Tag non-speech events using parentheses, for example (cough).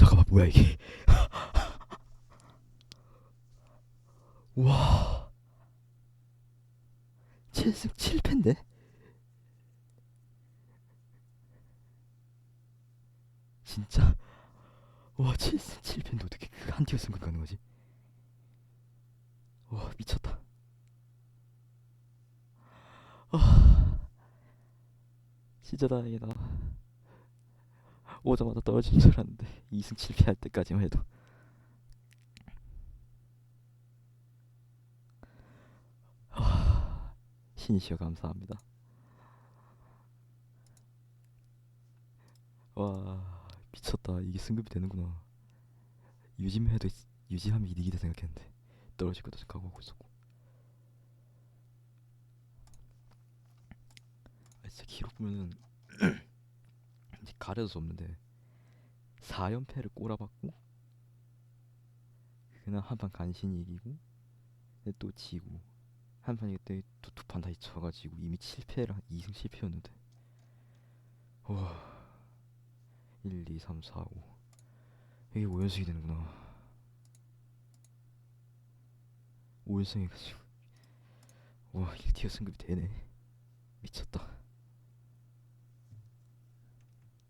잠깐만 뭐야 이게? 와. 7승 7패인데? 진짜? 와 7승 7패인데 어떻게 그 한 티어 승급 가능하지? 와 미쳤다. 아. 진짜 다행이다 오자마자 떨어진 줄 알았는데 (laughs) 2승 7패 할 때까지만 해도. 아, 신이시여 감사합니다. 와 미쳤다. 이게 승급이 되는구나. 유지만 해도 유지하면 이득이다 생각했는데 떨어질 것도 각오하고 있었고. 아, 진짜 기록 보면은 가려도 수 없는데 4연패를 꼬라박고 그냥 한 판 간신히 이기고 또 지고 한 판이 그때 또 두 판 다시 쳐가지고 이미 7패를 한 2승 7패였는데. 와. 1, 2, 3, 4, 5 이게 5연승이 되는구나. 5연승 해가지고. 와 1티어 승급이 되네. 미쳤다